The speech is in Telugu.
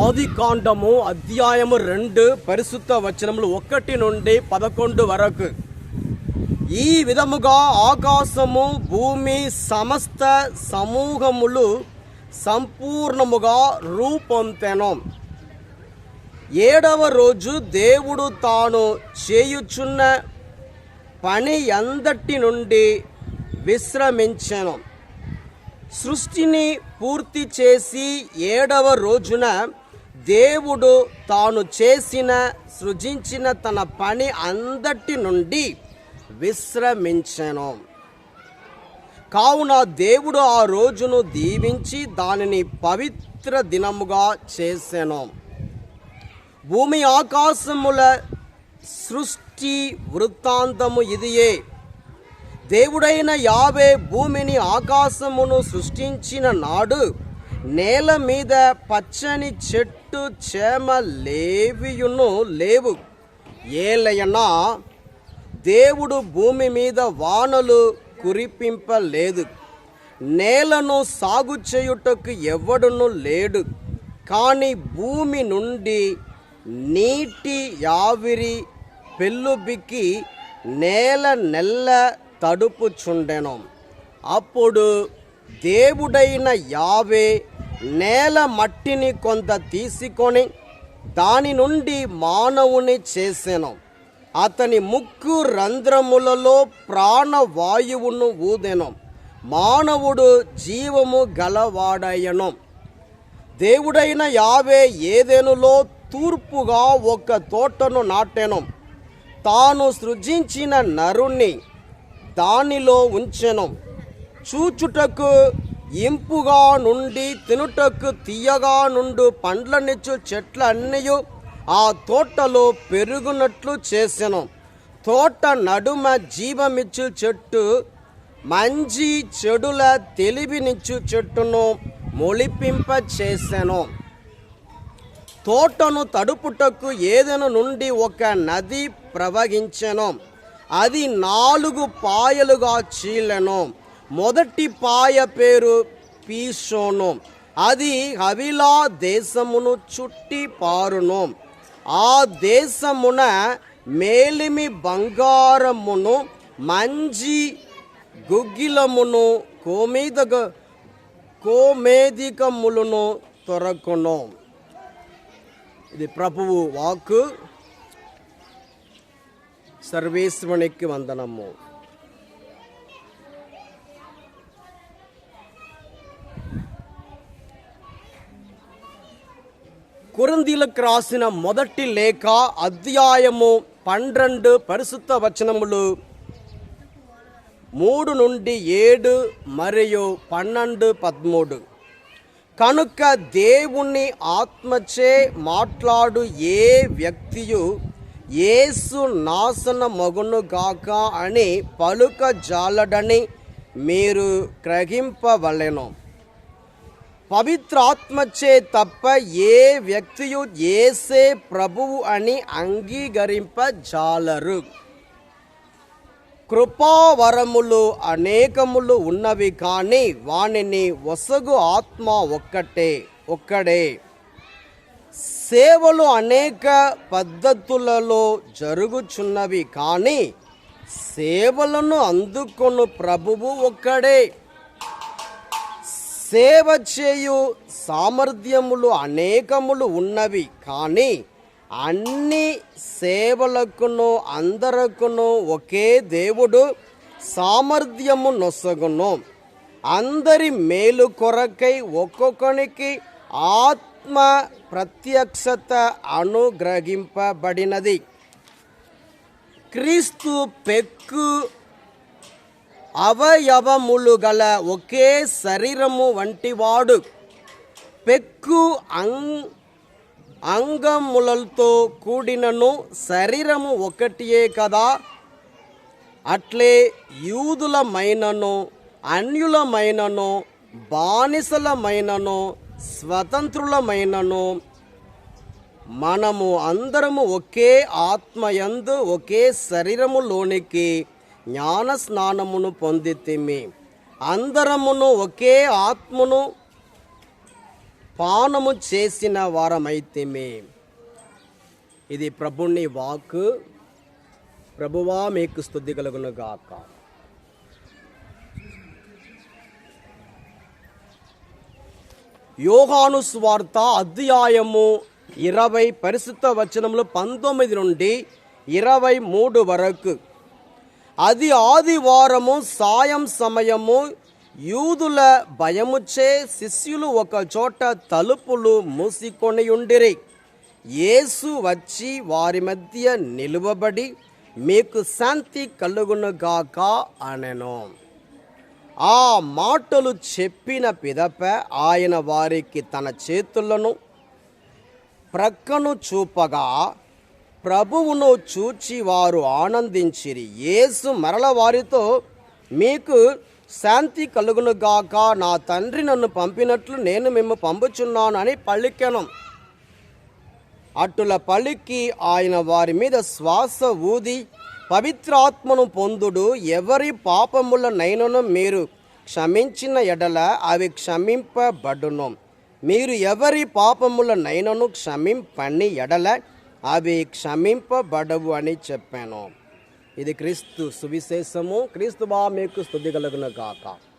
ఆది కాండము అధ్యాయము రెండు పరిశుద్ధ వచనములు ఒకటి నుండి పదకొండు వరకు. ఈ విధముగా ఆకాశము భూమి సమస్త సమూహములు సంపూర్ణముగా రూపొందెను. ఏడవ రోజు దేవుడు తాను చేయుచున్న పని అందటి నుండి విశ్రమించను. సృష్టిని పూర్తి చేసి ఏడవ రోజున దేవుడు తాను చేసిన సృజించిన తన పని అందటి నుండి విశ్రమించను. కావున దేవుడు ఆ రోజును దీవించి దానిని పవిత్ర దినముగా చేసెను. భూమి ఆకాశముల సృష్టి వృత్తాంతము ఇదియే. దేవుడైన యావే భూమిని ఆకాశమును సృష్టించిన నాడు నేల మీద పచ్చని చెట్టు చేమ లేవియును లేవు. ఏలయనా దేవుడు భూమి మీద వానలు కురిపింపలేదు. నేలను సాగు చేయుటకు ఎవడును లేడు. కానీ భూమి నుండి నీటి యావిరి పెళ్ళుబిక్కి నేల నెల్ల తడుపుచుండెను. అప్పుడు దేవుడైన యావే నేల మట్టిని కొంత తీసుకొని దాని నుండి మానవుని చేసెను. అతని ముక్కు రంధ్రములలో ప్రాణవాయువును ఊదెను. మానవుడు జీవము గలవాడయను దేవుడైన యావే ఏదేనులో తూర్పుగా ఒక తోటను నాటెను. తాను సృజించిన నరుణ్ణి దానిలో ఉంచెను. చూచుటకు ఇంపుగా నుండి తినుటకు తీయగా నుండు పండ్లనిచ్చు చెట్లన్నయు ఆ తోటలో పెరుగునట్లు చేసెను. తోట నడుమ జీవమిచ్చు చెట్టు మంచి చెడుల తెలివినిచ్చు చెట్టును మొలిపింప చేసెను. తోటను తడుపుటకు ఏదెను నుండి ఒక నది ప్రవహించెను. అది నాలుగు పాయలుగా చీలెను. మొదటి పాయ పేరు పీషోను. అది హవిలా దేశమును చుట్టి పారును. ఆ దేశమున మేలిమి బంగారమును మంచి గుగ్గిలమును కోమేదక కోమేదికములను తొరకును. ఇది ప్రభువు వాక్కు. సర్వేశ్వరునికి వందనము. కురందీలకు రాసిన మొదటి లేఖ అధ్యాయము పన్నెండు పరిశుద్ధ వచనములు మూడు నుండి ఏడు మరియు పన్నెండు పదమూడు. కనుక దేవుని ఆత్మచే మాట్లాడు ఏ వ్యక్తియు ఏసు నాశన మగును గాక అని పలుక జాలడని మీరు గ్రహింపవలెను. పవిత్రాత్మచే తప్ప ఏ వ్యక్తియు ఏసే ప్రభువు అని అంగీకరింప జాలరు కృపావరములు అనేకములు ఉన్నవి కానీ వానిని వసగు ఆత్మ ఒక్కటే ఒక్కడే. సేవలు అనేక పద్ధతులలో జరుగుచున్నవి కానీ సేవలను అందుకొను ప్రభువు ఒక్కడే. సేవ చేయు సామర్థ్యములు అనేకములు ఉన్నవి. కానీ అన్ని సేవలకును అందరకును ఒకే దేవుడు సామర్థ్యము నొసగును. అందరి మేలు కొరకై ఒక్కొక్కనికి ఆత్మ ప్రత్యక్షత అనుగ్రహింపబడినది. క్రీస్తు పెక్కు అవయవములు గల ఒకే శరీరము వంటివాడు. పెక్కు అంగ్ అంగములతో కూడినను శరీరము ఒకటియే కదా. అట్లే యూదులమైనను అన్యులమైనను బానిసలమైనను స్వతంత్రులమైనను మనము అందరము ఒకే ఆత్మయందు ఒకే శరీరములోనికి జ్ఞాన స్నానమును పొందితిమి. అందరమును ఒకే ఆత్మను పానము చేసిన వారమైతిమి. ఇది ప్రభుణ్ణి వాక్. ప్రభువా మీకు స్థుతి కలుగును గాక యోహాను స్వార్త అధ్యాయము ఇరవై పరిశుద్ధ వచనములు పంతొమ్మిది నుండి ఇరవై మూడు వరకు. అది ఆదివారము సాయం సమయము యూదుల భయముచే శిష్యులు ఒక చోట తలుపులు మూసికొని ఉండిరి. యేసు వచ్చి వారి మధ్య నిలువబడి మీకు శాంతి కలుగునుగాక అనెను. ఆ మాటలు చెప్పిన పిదప ఆయన వారికి తన చేతులను ప్రక్కను చూపగా ప్రభువును చూచి వారు ఆనందించిరి. యేసు మరల వారితో మీకు శాంతి కలుగునుగాక నా తండ్రి నన్ను పంపినట్లు నేను మిమ్ము పంపుచున్నాను అని పలికెను. అటుల పలికి ఆయన వారి మీద శ్వాస ఊది పవిత్రాత్మను పొందుడు ఎవరి పాపముల నైనను మీరు క్షమించిన ఎడల అవి క్షమింపబడును. మీరు ఎవరి పాపముల నైనను క్షమింపని ఎడల అవి క్షమింపబడవు అని చెప్పాను. ఇది క్రీస్తు సువిశేషము. క్రీస్తు బా మీకు స్థుతి కలుగును గాక.